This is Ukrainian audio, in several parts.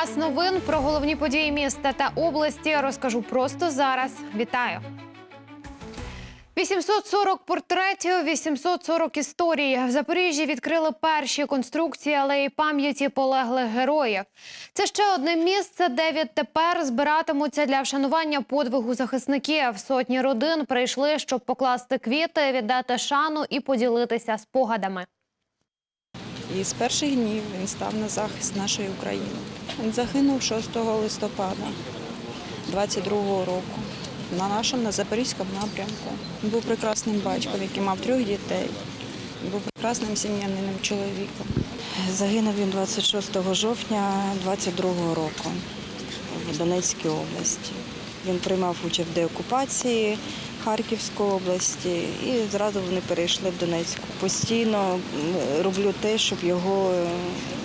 Час новин про головні події міста та області розкажу просто зараз. Вітаю. 840 портретів, 840 історій. В Запоріжжі відкрили перші конструкції алеї пам'яті полеглих героїв. Це ще одне місце, де відтепер збиратимуться для вшанування подвигу захисників. Сотні родин прийшли, щоб покласти квіти, віддати шану і поділитися спогадами. І з перших днів він став на захист нашої України. Він загинув 6 листопада 22-го року на нашому на Запорізькому напрямку. Він був прекрасним батьком, який мав трьох дітей. Він був прекрасним сім'яниним чоловіком. Загинув він 26 жовтня 22-го року в Донецькій області. Він приймав участь в деокупації Харківської області і зразу вони перейшли в Донецьку. Постійно роблю те, щоб його е,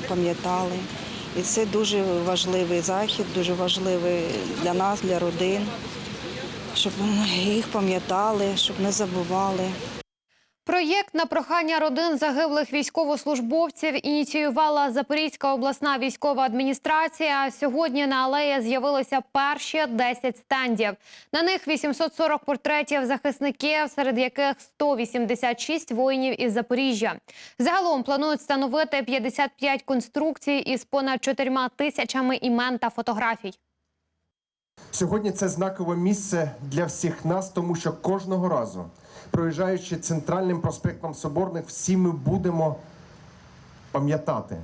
пам'ятали. І це дуже важливий захід, дуже важливий для нас, для родин, щоб їх пам'ятали, щоб не забували. Проєкт на прохання родин загиблих військовослужбовців ініціювала Запорізька обласна військова адміністрація. Сьогодні на алеї з'явилося перші 10 стендів. На них 840 портретів захисників, серед яких 186 воїнів із Запоріжжя. Загалом планують встановити 55 конструкцій із понад 4 тисячами імен та фотографій. Сьогодні це знакове місце для всіх нас, тому що кожного разу, проїжджаючи центральним проспектом Соборних, всі ми будемо пам'ятати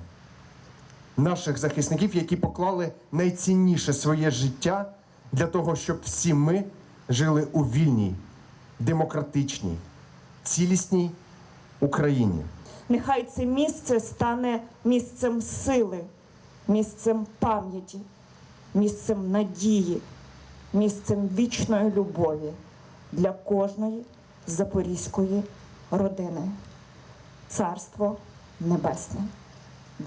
наших захисників, які поклали найцінніше своє життя для того, щоб всі ми жили у вільній, демократичній, цілісній Україні. Нехай це місце стане місцем сили, місцем пам'яті, місцем надії, місцем вічної любові для кожної запорізької родини. Царство Небесне,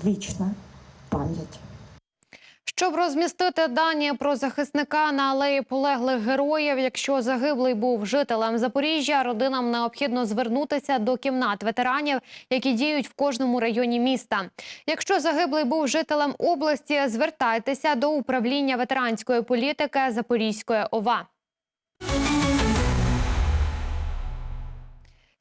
вічна пам'ять. Щоб розмістити дані про захисника на алеї полеглих героїв, якщо загиблий був жителем Запоріжжя, родинам необхідно звернутися до кімнат ветеранів, які діють в кожному районі міста. Якщо загиблий був жителем області, звертайтеся до управління ветеранської політики Запорізької ОВА.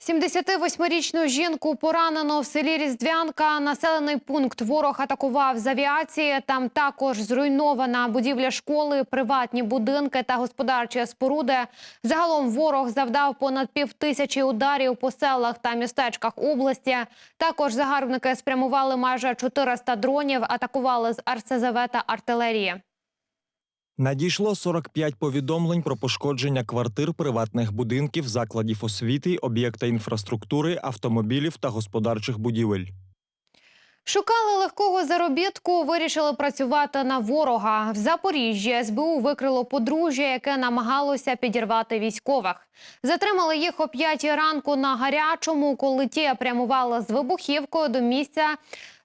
78-річну жінку поранено в селі Різдвянка. Населений пункт ворог атакував з авіації. Там також зруйнована будівля школи, приватні будинки та господарчі споруди. Загалом ворог завдав понад півтисячі ударів по селах та містечках області. Також загарбники спрямували майже 400 дронів, атакували з РСЗВ та артилерії. Надійшло 45 повідомлень про пошкодження квартир, приватних будинків, закладів освіти, об'єкта інфраструктури, автомобілів та господарчих будівель. Шукали легкого заробітку, вирішили працювати на ворога. В Запоріжжі СБУ викрило подружжя, яке намагалося підірвати військових. Затримали їх о п'ятій ранку на гарячому, коли ті прямували з вибухівкою до місця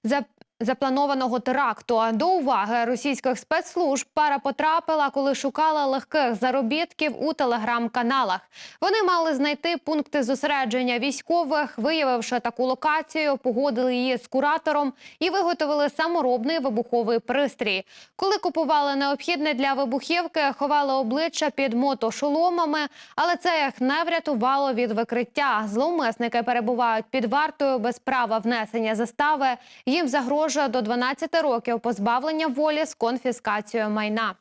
за запланованого теракту. До уваги російських спецслужб пара потрапила, коли шукала легких заробітків у телеграм-каналах. Вони мали знайти пункти зосередження військових, виявивши таку локацію, погодили її з куратором і виготовили саморобний вибуховий пристрій. Коли купували необхідне для вибухівки, ховали обличчя під мотошоломами, але це їх не врятувало від викриття. Зловмисники перебувають під вартою без права внесення застави. Їм загрожує до 12 років позбавлення волі з конфіскацією майна.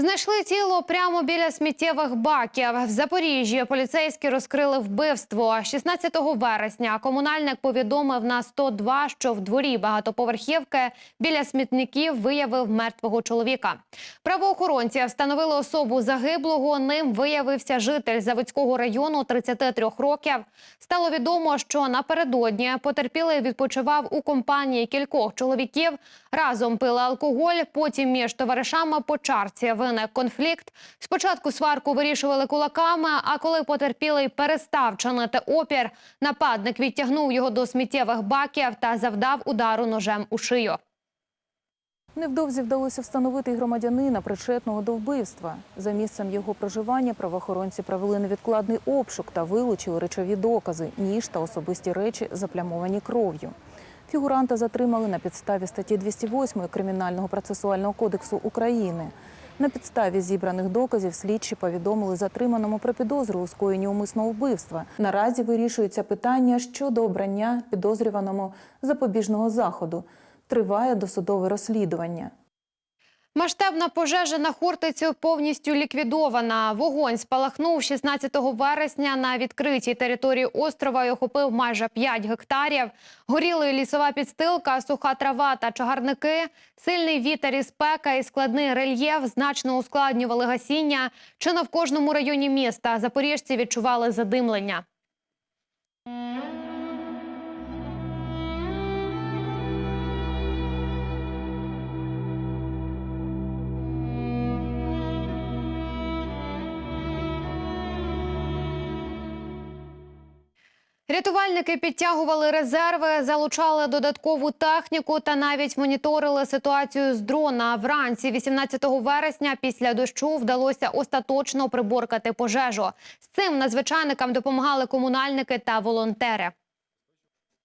Знайшли тіло прямо біля сміттєвих баків. В Запоріжжі поліцейські розкрили вбивство. 16 вересня комунальник повідомив на 102, що в дворі багатоповерхівки біля смітників виявив мертвого чоловіка. Правоохоронці встановили особу загиблого. Ним виявився житель Заводського району 33 років. Стало відомо, що напередодні потерпілий відпочивав у компанії кількох чоловіків. Разом пили алкоголь. Потім між товаришами по чарці виник конфлікт. Спочатку сварку вирішували кулаками. А коли потерпілий перестав чинити опір, нападник відтягнув його до сміттєвих баків та завдав удару ножем у шию. Невдовзі вдалося встановити громадянина, причетного до вбивства. За місцем його проживання правоохоронці провели невідкладний обшук та вилучили речові докази, ніж та особисті речі, заплямовані кров'ю. Фігуранта затримали на підставі статті 208 Кримінального процесуального кодексу України. На підставі зібраних доказів слідчі повідомили затриманому про підозру у скоєнні умисного вбивства. Наразі вирішується питання щодо обрання підозрюваному запобіжного заходу. Триває досудове розслідування. Масштабна пожежа на Хортицю повністю ліквідована. Вогонь спалахнув 16 вересня на відкритій території острова і охопив майже 5 гектарів. Горіли лісова підстилка, суха трава та чагарники. Сильний вітер і спека і складний рельєф значно ускладнювали гасіння. Чи не в кожному районі міста запоріжці відчували задимлення. Рятувальники підтягували резерви, залучали додаткову техніку та навіть моніторили ситуацію з дрона. Вранці 18 вересня після дощу вдалося остаточно приборкати пожежу. З цим надзвичайникам допомагали комунальники та волонтери.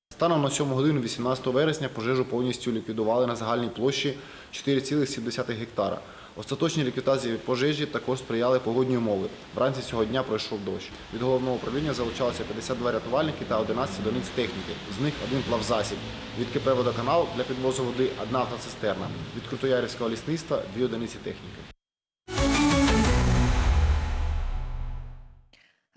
Станом на 7 годину 18 вересня пожежу повністю ліквідували на загальній площі 4,7 гектара. Остаточній ліквідації пожежі також сприяли погодні умови. Вранці цього дня пройшов дощ. Від головного управління залучалося 52 рятувальники та 11 одиниць техніки. З них один плавзасіб. Від КП «Водоканал» для підвозу води одна автоцистерна. Від Крутоярівського лісництва дві одиниці техніки.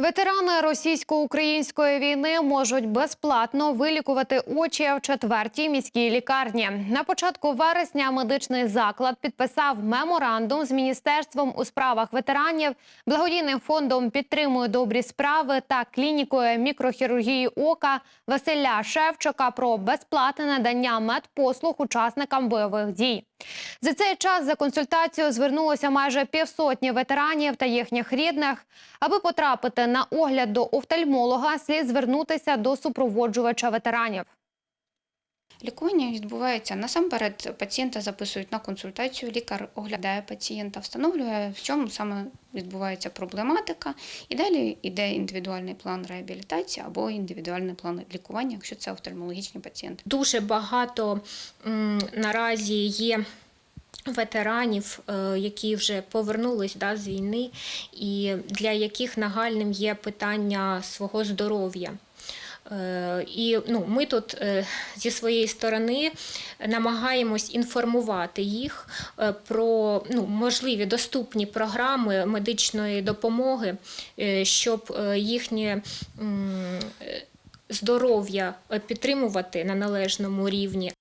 Ветерани російсько-української війни можуть безплатно вилікувати очі в четвертій міській лікарні. На початку вересня медичний заклад підписав меморандум з міністерством у справах ветеранів, благодійним фондом підтримує добрі справи та клінікою мікрохірургії ока Василя Шевчука про безплатне надання медпослуг учасникам бойових дій. За цей час за консультацією звернулося майже півсотні ветеранів та їхніх рідних. Аби потрапити на огляд до офтальмолога, слід звернутися до супроводжувача ветеранів. Лікування відбувається насамперед. Пацієнта записують на консультацію. Лікар оглядає пацієнта, встановлює, в чому саме відбувається проблематика, і далі йде індивідуальний план реабілітації або індивідуальний план лікування, якщо це офтальмологічні пацієнти. Дуже багато наразі є. Ветеранів, е, які вже повернулись да, з війни, і для яких нагальним є питання свого здоров'я. Е, І ну, ми тут е, зі своєї сторони намагаємось інформувати їх е, про ну, можливі доступні програми медичної допомоги, щоб їхнє здоров'я підтримувати на належному рівні.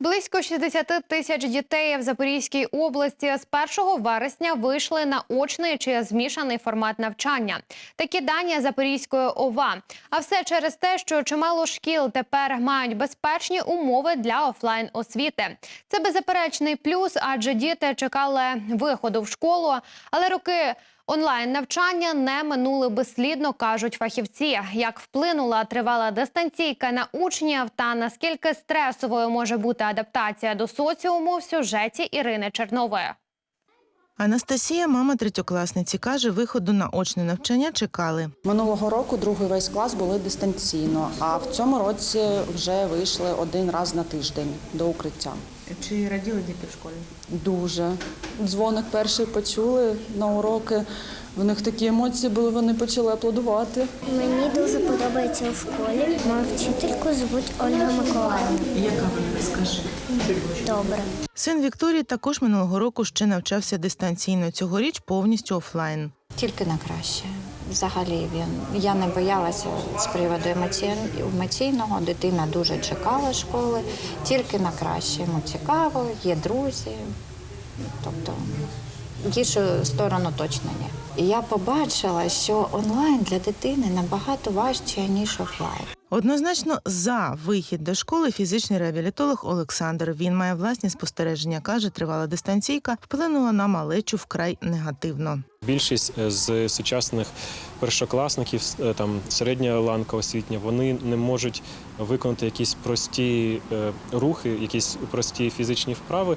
Близько 60 тисяч дітей в Запорізькій області з 1 вересня вийшли на очний чи змішаний формат навчання. Такі дані Запорізької ОВА. А все через те, що чимало шкіл тепер мають безпечні умови для офлайн освіти. Це беззаперечний плюс, адже діти чекали виходу в школу, але роки. Онлайн навчання не минули безслідно, кажуть фахівці. Як вплинула тривала дистанційка на учнів та наскільки стресовою може бути адаптація до соціуму в сюжеті Ірини Чернової. Анастасія, мама третьокласниці, каже, виходу на очне навчання чекали. Минулого року другий весь клас були дистанційно, а в цьому році вже вийшли один раз на тиждень до укриття. Чи раділи діти в школі? Дуже. Дзвоник перший почули на уроки. В них такі емоції були, вони почали аплодувати. Мені дуже подобається у школі. Мою вчительку звуть Ольга Миколаївна. Яка вона розкаже? Добре. Син Вікторії також минулого року ще навчався дистанційно. Цьогоріч повністю офлайн. Тільки на краще. Взагалі він я не боялася з приводу емоці- емоційного. Дитина дуже чекала школи, тільки на краще. Йому цікаво, є друзі. Тобто гіршу сторону точно ні. І я побачила, що онлайн для дитини набагато важче, ніж офлайн. Однозначно за вихід до школи фізичний реабілітолог Олександр. Він має власні спостереження. каже, тривала дистанційка вплинула на малечу вкрай негативно. Більшість е, з сучасних першокласників, е, там середня ланка освітня, вони не можуть виконати якісь прості е, рухи, якісь прості фізичні вправи,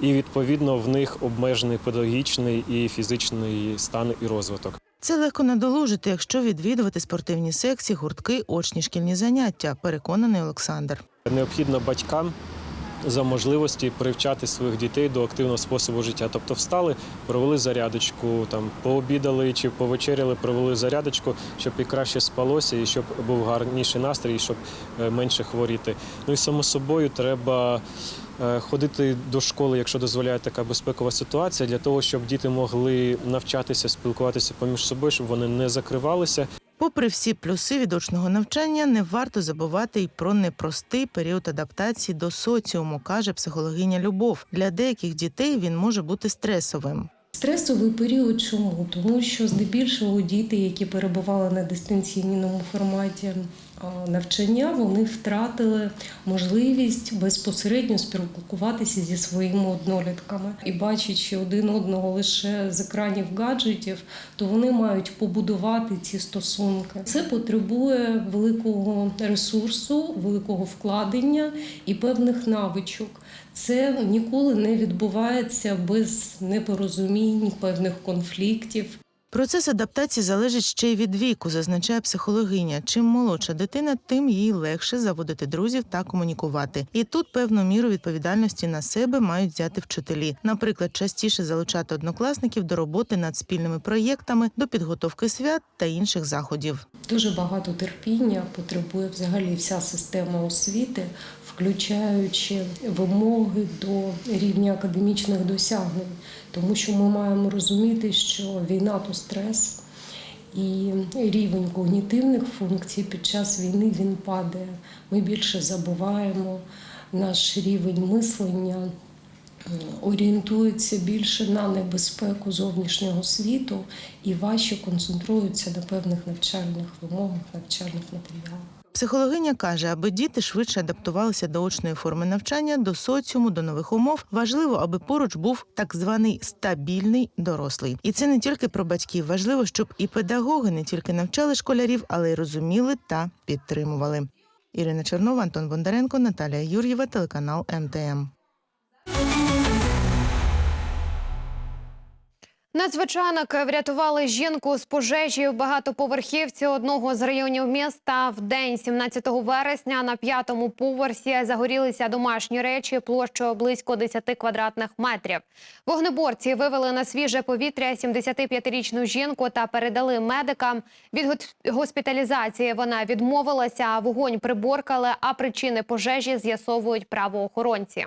і відповідно в них обмежений педагогічний і фізичний стан і розвиток. Це легко надолужити, якщо відвідувати спортивні секції, гуртки, очні шкільні заняття, переконаний Олександр. Необхідно батькам за можливості привчати своїх дітей до активного способу життя. Тобто встали, провели зарядочку, там пообідали чи повечеряли, провели зарядочку, щоб і краще спалося, і щоб був гарніший настрій, і щоб е, менше хворіти. Ну і само собою треба. е, Ходити до школи, якщо дозволяє така безпекова ситуація, для того, щоб діти могли навчатися, спілкуватися поміж собою, щоб вони не закривалися Попри всі плюси відочного навчання, не варто забувати й про непростий період адаптації до соціуму, каже психологиня Любов. Для деяких дітей він може бути стресовим. Стресовий період чому? Тому що здебільшого діти, які перебували на дистанційному форматі навчання, вони втратили можливість безпосередньо спілкуватися зі своїми однолітками. І бачачи один одного лише з екранів гаджетів, то вони мають побудувати ці стосунки. Це потребує великого ресурсу, великого вкладення і певних навичок. Це ніколи не відбувається без непорозумінь, певних конфліктів. Процес адаптації залежить ще й від віку, зазначає психологиня. Чим молодша дитина, тим їй легше заводити друзів та комунікувати. І тут певну міру відповідальності на себе мають взяти вчителі. Наприклад, частіше залучати однокласників до роботи над спільними проєктами, до підготовки свят та інших заходів. Дуже багато терпіння потребує взагалі вся система освіти, включаючи вимоги до рівня академічних досягнень, тому що ми маємо розуміти, що війна то стрес. І рівень когнітивних функцій під час війни він падає. Ми більше забуваємо наш рівень мислення, орієнтується більше на небезпеку зовнішнього світу і важче концентруються на певних навчальних вимогах, навчальних матеріалах. Психологиня каже, аби діти швидше адаптувалися до очної форми навчання, до соціуму, до нових умов, важливо, аби поруч був так званий стабільний дорослий. І це не тільки про батьків. Важливо, щоб і педагоги не тільки навчали школярів, але й розуміли та підтримували. Ірина Чернова, Антон Бондаренко, Наталія Юр'єва, телеканал МТМ. Надзвичайники врятували жінку з пожежі в багатоповерхівці одного з районів міста. В день 17 вересня на п'ятому поверсі загорілися домашні речі площею близько 10 квадратних метрів. Вогнеборці вивели на свіже повітря 75-річну жінку та передали медикам. Від госпіталізації вона відмовилася. Вогонь приборкали, а причини пожежі з'ясовують правоохоронці.